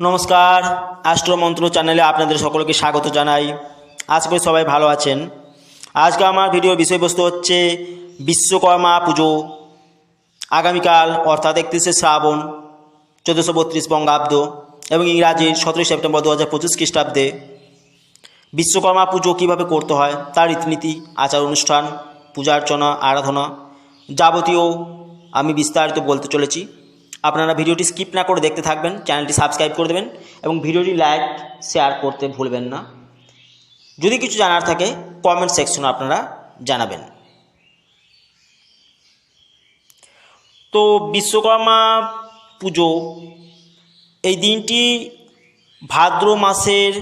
নমস্কার অ্যাস্ট্রোমন্ত্র চ্যানেলে আপনাদের সকলকে স্বাগত জানাই। আশা করি সবাই ভালো আছেন। আজকে আমার ভিডিওর বিষয়বস্তু হচ্ছে বিশ্বকর্মা পুজো। আগামীকাল, অর্থাৎ একত্রিশে শ্রাবণ, চোদ্দোশো বত্রিশ বঙ্গাব্দ এবং ইংরাজির সতেরোই সেপ্টেম্বর দু হাজার পঁচিশ খ্রিস্টাব্দে। বিশ্বকর্মা পুজো কীভাবে করতে হয়, তার রীতিনীতি, আচার অনুষ্ঠান, পূজা অর্চনা, আরাধনা যাবতীয় আমি বিস্তারিত বলতে চলেছি। আপনারা ভিডিওটি স্কিপ না করে দেখতে থাকবেন, চ্যানেলটি সাবস্ক্রাইব করে দেবেন এবং ভিডিওটি লাইক, শেয়ার করতে ভুলবেন না। যদি কিছু জানার থাকে কমেন্ট সেকশনে আপনারা জানাবেন। তো বিশ্বকর্মা পুজো, এই দিনটি ভাদ্র মাসের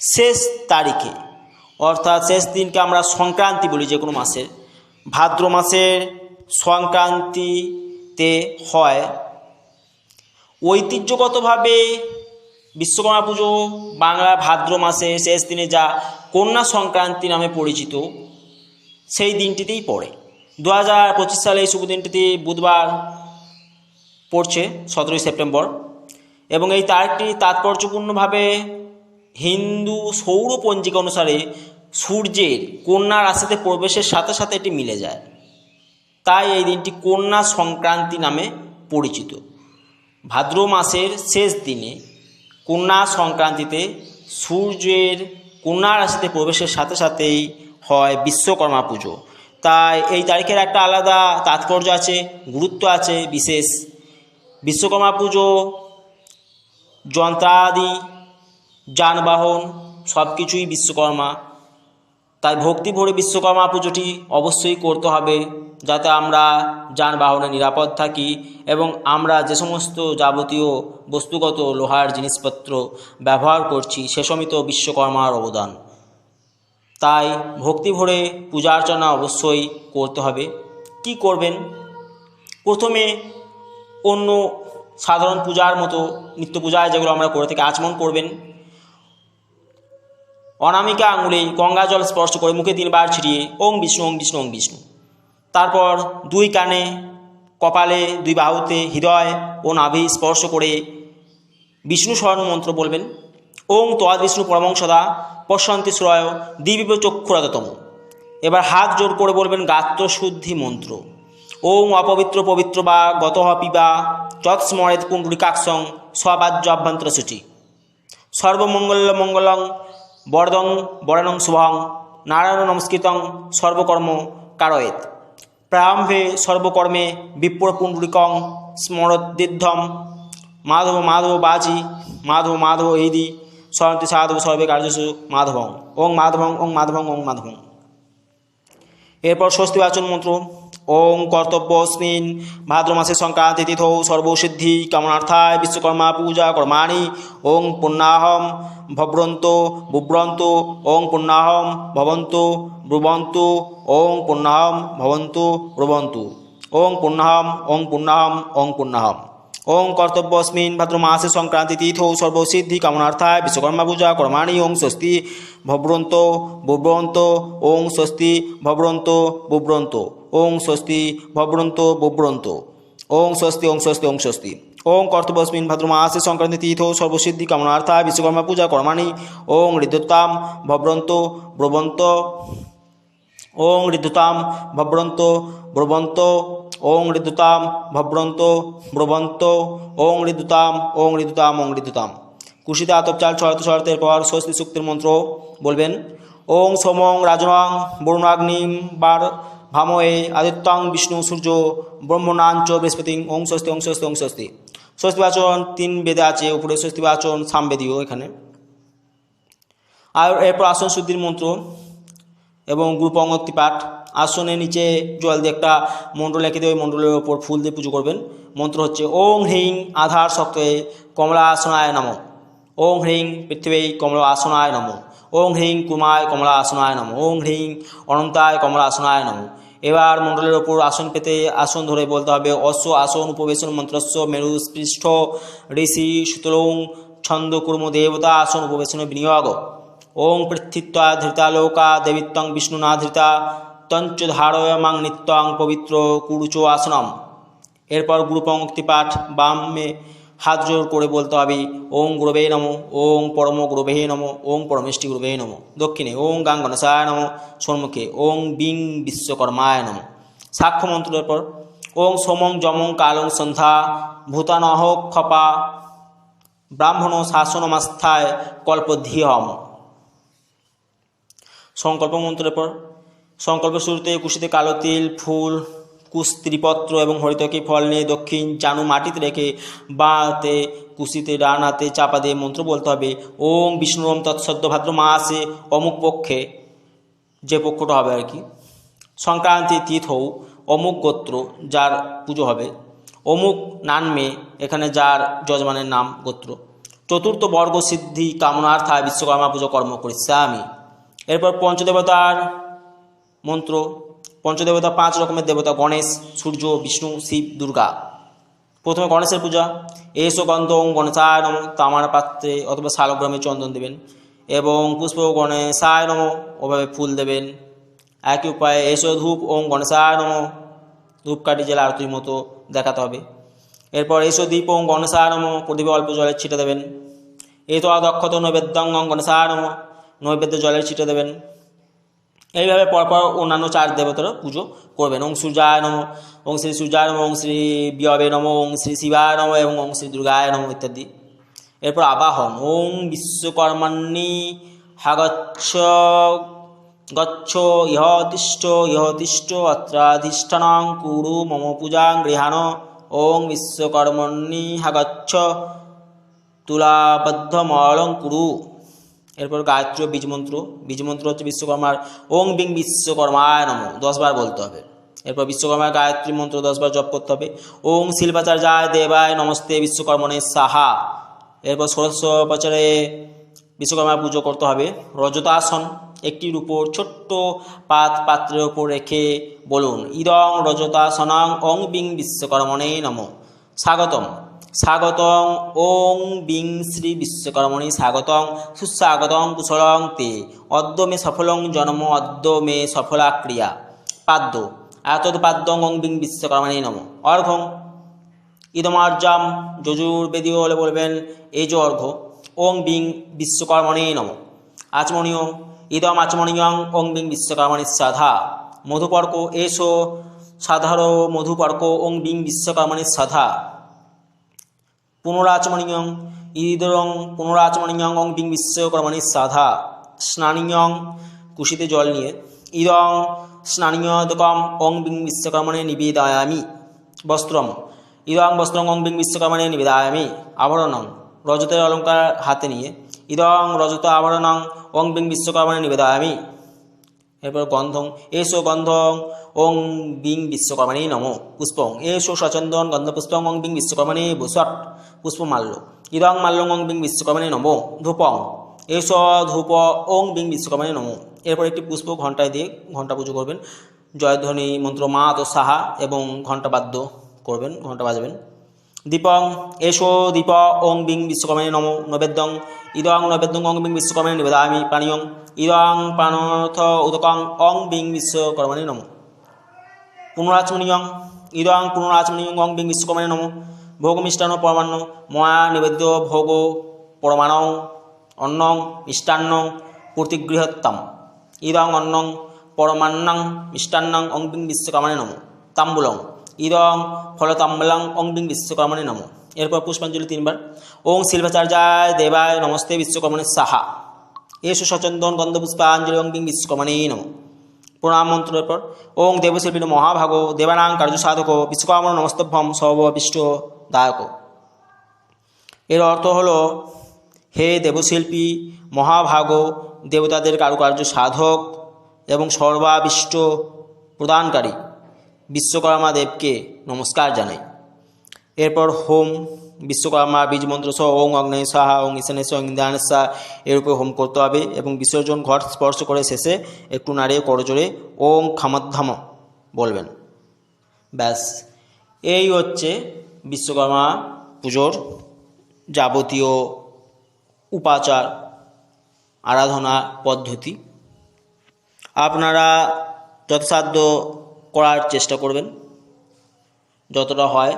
শেষ তারিখে, অর্থাৎ শেষ দিনকে আমরা সংক্রান্তি বলি যে কোনো মাসের, ভাদ্র মাসের সংক্রান্তিতে হয়। ঐতিহ্যগতভাবে বিশ্বকর্মা পুজো, বাংলা ভাদ্র মাসের শেষ দিনে যা কন্যা সংক্রান্তি নামে পরিচিত, সেই দিনটিতেই পড়ে। দু হাজার পঁচিশ সালে এই শুভ দিনটিতে বুধবার পড়ছে সতেরোই সেপ্টেম্বর এবং এই তারিখটি তাৎপর্যপূর্ণভাবে হিন্দু সৌর পঞ্জিকা অনুসারে সূর্যের কন্যা রাশিতে প্রবেশের সাথে সাথে এটি মিলে যায়। তাই এই দিনটি কন্যা সংক্রান্তি নামে পরিচিত। ভাদ্র মাসের শেষ দিনে কন্যা সংক্রান্তিতে সূর্যের কন্যা রাশিতে প্রবেশের সাথে সাথেই হয় বিশ্বকর্মা পুজো। তাই এই তারিখের একটা আলাদা তাৎপর্য আছে, গুরুত্ব আছে বিশেষ। বিশ্বকর্মা পুজো, যন্ত্রাদি, যানবাহন সব কিছুই বিশ্বকর্মা। তাই ভক্তি ভরে বিশ্বকর্মা পুজোটি অবশ্যই করতে হবে, যাতে আমরা যানবাহনে নিরাপদ থাকি এবং আমরা যে সমস্ত যাবতীয় বস্তুগত লোহার জিনিসপত্র ব্যবহার করছি, সে সমিত বিশ্বকর্মার অবদান। তাই ভক্তি ভরে পূজা অর্চনা অবশ্যই করতে হবে। কি করবেন? প্রথমে অন্য সাধারণ পূজার মতো নিত্য পূজায় যেগুলো আমরা করে থাকি, আচমন করবেন। অনামিকা আঙুলে গঙ্গা জল স্পর্শ করে মুখে তিনবার ছিটিয়ে, ওং বিষ্ণু ওং বিষ্ণু ওং বিষ্ণু। তারপর দুই কানে, কপালে, দুই বাহুতে হৃদয় ও নাভি স্পর্শ করে বিষ্ণু স্মরণ মন্ত্র বলবেন, ওং তোয়াদ বিষ্ণু পরমং সদা পশ্যন্তি শ্রয় দিবিব চক্ষুরাততম। এবার হাত জোর করে বলবেন গাত্র শুদ্ধি মন্ত্র। ওং অপবিত্র পবিত্র বা গত পিবা যৎস্মরেত পুণ্ডরিকাক্ষং স্ববাজ্য অভ্যন্তর সূচি সর্বমঙ্গল মঙ্গলং বরদং, বরণং শুভং, নারায়ণ নমস্কৃতং, সর্বকর্ম কারয়েত। প্রারম্ভে সর্বকর্মে বিপ্র পুণ্ডরিকং স্মরদিদ্ধম মাধব মাধব বাজি, মাধব মাধব ইদি সরন্তি সাধব সর্বে কার্যসু মাধবং। ওং মাধবং ওং মাধবং ওং মাধবং। এরপর স্বস্তিবাচন মন্ত্র ওং কর্তব্যস্মিন ভাদ্র মাসে সংক্রান্তি তিথৌ সর্বসিদ্ধি, কামনার্থায় বিশ্বকর্মা পূজা কর্মাণি ওং পুণ্যাহম ভব্রন্ত বুব্রন্ত ওং পুণ্যাহম ভবন্তু ব্রুবন্তু ওং পুণ্যাহম ভবন্তু ব্রুবন্তু ওং পুণ্যাহম ওং পুণ্যাহম ওং পুণ্যাহম। ওং কর্তব্যস্মিন ভাদ্র মাসে সংক্রান্তি তীর্থ সর্বসিদ্ধি কামনার্থায় বিশ্বকর্মা পূজা কর্মাণি ওং স্বস্তি ভব্রন্ত বুব্রন্ত, ওং স্বস্তি ভব্রন্ত বুব্রন্ত, ওং স্বস্তি ভব্রন্ত বুব্রন্ত, ওং স্বস্তি ওং স্বস্তি ওং স্বস্তি। ওং কর্তব্যস্মিন ভাদ্র মাসে সংক্রান্তি তীর্থ সর্বসিদ্ধি কামনার্থায় বিশ্বকর্মা পূজা কর্মাণি ওং হৃদতাম ভব্রন্ত ব্রবন্ত ওং ঋতুতাম ভব্রন্ত ব্রবন্ত, ওং ঋতুতাম ভব্রন্ত ব্রবন্ত, ওং ঋতুতাম ওং ঋতুতাম ওং ঋতুতাম কুশিতে আতপচাল ছড়াতে ছড়াতে পর স্বস্তি সুক্তির মন্ত্র বলবেন। ওং সোমং রাজনং বরুণাগ্নিম বার ভাময়ে আদিত্যং বিষ্ণু সূর্য ব্রহ্মণাঞ্চ বৃহস্পতি। ওং স্বস্তি ওং স্বস্তি ওং স্বস্তি। স্বস্তিবাচন তিন বেদে আছে, উপরে স্বস্তিবাচন সামবেদীয় এখানে। আর এরপর আসন শুদ্ধির মন্ত্র। এবং গ্রুপ গুরুপঙ্গক্তি পাঠ। আসনের নিচে জল দিয়ে একটা মণ্ডল এঁকে দিয়ে ওই মণ্ডলের ওপর ফুল দিয়ে পুজো করবেন। মন্ত্র হচ্ছে, ওং হ্রিং আধার শক্তে কমলা আসনায় নম। ওং হ্রিং পৃথিবী কমলা আসনায় নম। ওং হ্রিং কুমায় কমলা আসনায় নম। ওং হ্রিং অনন্তায় কমলা আসনায় নম। এবার মণ্ডলের ওপর আসন পেতে আসন ধরে বলতে হবে, অশ্ব আসন উপবেশন মন্ত্রস্ব মেরু স্পৃষ্ট ঋষি সুতরং ছন্দ কুর্ম দেবতা আসন উপবেশন বিনিয়োগ। ওং পৃথিত্বা ধৃতা লোকা দেবিত্বং বিষ্ণুনা ধৃতা তঞ্চ ধারয়মাং নিত্যং পবিত্র কুরুচ আসনম। এরপর গুরুপঙ্ক্তি পাঠ বামে হাত জোর করে বলতে হবে, ওং গুরবে নম, ওং পরম গুরবে নম, ওং পরমেষ্টি গুরবে নম। দক্ষিণে, ওং গাং গণেশায় নম, সম্মুখে, ওং বিং বিশ্বকর্মায় নম। সাক্ষ্য মন্ত্রের পর, ওং সোমং যমং কালং সন্ধ্যা, ভূতানহ খপা, ব্রাহ্মণ শাসনমাস্থায় কল্পধিহম সংকল্প মন্ত্রের পর। সংকল্প শুরুতে কুশিতে কালো তিল, ফুল কুশ ত্রিপত্র এবং হরিতকি ফল নিয়ে দক্ষিণ জানু মাটিতে রেখে বাঁতে কুশিতে ডান হাতে চাপা দিয়ে মন্ত্র বলতে হবে। ওম বিষ্ণুরম তৎসদ্য ভাদ্র মাসে অমুক পক্ষে যে পক্ষটা হবে আর কি। সংক্রান্তি তিথৌ অমুক গোত্র যার পুজো হবে। অমুক নানমে, এখানে যার যজমানের নাম গোত্র। চতুর্থ বর্গ সিদ্ধি কামনার্থায় বিশ্বকর্মা পুজো কর্ম করিচ্ছে আমি এরপর পঞ্চদেবতার মন্ত্র, পঞ্চদেবতা পাঁচ রকমের দেবতা, গণেশ, সূর্য, বিষ্ণু, শিব, দুর্গা। প্রথমে গণেশের পূজা। এসো গন্ধ গণেশায় নম, তামার পাত্রে অথবা শালগ্রামে চন্দন দেবেন এবং পুষ্প গণেশায় নম, ওভাবে ফুল দেবেন। একই উপায়ে এসো ধূপ ওং গণেশায় নম, ধূপকাঠি জেলা আরতির মতো দেখাতে হবে। এরপর এসো দীপ ওং গণেশায় নম, প্রদীপে অল্প জলের ছিটে দেবেন। এ তো অদক্ষত নৈবেদ্যং গণেশায় নম নৈবেদ্য জলের ছিটে দেবেন। এইভাবে পরপর অন্যান্য চার দেবতারও পুজো করবেন। ওং সূর্যায় নম, ওং শ্রী সূর্যায় নম, ওং শ্রী বিয়বে নম, ওং শ্রী শিবায় নম এবং ওং শ্রী দুর্গায় নম ইত্যাদি। এরপর আবাহন। ওং বিশ্বকর্মাণি হাগচ্ছ, গচ্ছ ইহ তিষ্ঠ ইহ তিষ্ঠ অত্রাধিষ্ঠানং, কুরু, মম পূজাং, গৃহাণ। ওং বিশ্বকর্মণি হাগচ্ছ তুলাবদ্ধমলং কুরু। এরপর গায়ত্রী বীজমন্ত্র। বীজমন্ত্র হচ্ছে বিশ্বকর্মার ওং বিং বিশ্বকর্মায় নম। দশবার বলতে হবে। এরপর বিশ্বকর্মার গায়ত্রী মন্ত্র দশবার জপ করতে হবে। ওং শিল্পাচার্যায় দেবায় নমস্তে বিশ্বকর্মণে সাহা। এরপর ষোড়শোপচারে বিশ্বকর্মার পুজো করতে হবে। রজতাসন একটির উপর ছোট্ট পাত পাত্রের উপর রেখে বলুন, ইদং রজতাসনং ওং বিং বিশ্বকর্মণে নম। স্বাগতম। স্বাগতং ওং বিং শ্রী বিশ্বকর্মণি স্বাগতং, সুস্বাগতং কুশলং তে। অদ্য মে সফলং জন্ম, অদ্য মে সফলা ক্রিয়া। পাদ্য। এতৎপাদ্যং ওং বিং বিশ্বকর্মণি নম। অর্ঘং ইদমার্জাম যজুর্বেদীয় হলে বলবেন, এই যে অর্ঘ ওং বিং বিশ্বকর্মণি নম। আচমনীয়। ইদম আচমনীয়ং, ওং বিং বিশ্বকর্মণি সাধা। মধুপর্ক। এসো। সাধার মধুপর্ক। ওং বিং বিশ্বকর্মণি সাধা। পুনরাচমণীয়ং ইদরং পুনরাচমণীয়ং অং বিং বিশ্বকর্মণি সাধা স্নানীয়ং কুশিতে জল নিয়ে ইদং স্নানীয়দকম অং বিং বিশ্বকর্মণে নিবেদয়ামি বস্ত্রম ইদং বস্ত্রং অং বিং বিশ্বকর্মণে নিবেদয়ামি আভরণং রজতের অলঙ্কার হাতে নিয়ে ইদং রজত আভরণং অং বিং বিশ্বকর্মণে নিবেদয়ামি এরপর গন্ধং, এসো গন্ধং, ওং বিং বিশ্বকর্মাণী নম, পুষ্পং, এসো সচন্দন গন্ধপুষ্পং ওং বিং বিশ্বকর্মাণী ভূষট পুষ্পমাল্য। ইদং মাল্যং ওং বিং বিশ্বকর্মাণী নম, ধূপং, এসো ধূপ, ওং বিং বিশ্বকর্মাণী নম। এরপর একটি পুষ্প ঘণ্টায় দিয়ে ঘণ্টা পুজো করবেন। জয়ধ্বনি মন্ত্র মা তো সাহা এবং ঘণ্টা বাদ্য করবেন, ঘণ্টা বাজবেন। দীপং এসো দীপ ওং বিং বিশ্বকর্মাণী নম নৈবেদ্যং। ইদং নৈবেদ্যং অং বিং বিশ্বকর্মাণী নিবেদামি পানীয়ং ইদং পানর্থ উদকং অং বিং বিশ্বকর্মাণী নম। পুনরাচমনীয়ং। ইদং পুনরাচমনীয়ং অং বিং বিশ্বকর্মাণী নম। ভোগ মিষ্টান্ন পরমান্ন। ময়া নিবেদ্য ভোগ পরমাণ। অন্নং মিষ্টান্নং প্রতিগৃহত্তম। ইদং অন্নং পরমান্নং মিষ্টান্নং অং বিং বিশ্বকর্মাণী নম। তাম্বুলং। ইদং ফলতাম্বলং অং বিং বিশ্বকর্মাণী নম। এরপর পুষ্পাঞ্জলি তিনবার। ওং শিল্পাচার্যায় দেবায় নমস্তে বিশ্বকর্মণী সাহা। এসো সচন্দন গন্ধপুষ্পাঞ্জলি ওং বিং বিশ্বকর্মণী নম। প্রণাম মন্ত্রের পর, ওং দেবশিল্পী মহাভাগ, দেবানাং কার্য সাধক, বিশ্বকর্মণ নমস্তভ্যম সর্ববিষ্ট দায়ক। এর অর্থ হল, হে দেবশিল্পী, মহাভাগ, দেবতাদের কারুকার্য সাধক এবং সর্বাবিষ্ট প্রদানকারী। বিশ্বকর্মা দেবকে নমস্কার জানাই। এরপর হোম, বিশ্বকর্মা বীজ মন্ত্র সহ ওং অগ্নেয় সাহা ওং ঈশানেশ ওং ইন্দ্রানেশা এর উপরে হোম করতে হবে এবং বিসর্জন ঘট স্পর্শ করে শেষে একটু নাড়িয়ে করজোরে ওং খামধ্ধাম বলবেন। ব্যাস, এই হচ্ছে বিশ্বকর্মা পুজোর যাবতীয় উপাচার, আরাধনা পদ্ধতি। আপনারা যথাসাধ্য করার চেষ্টা করবেন যতটা হয়।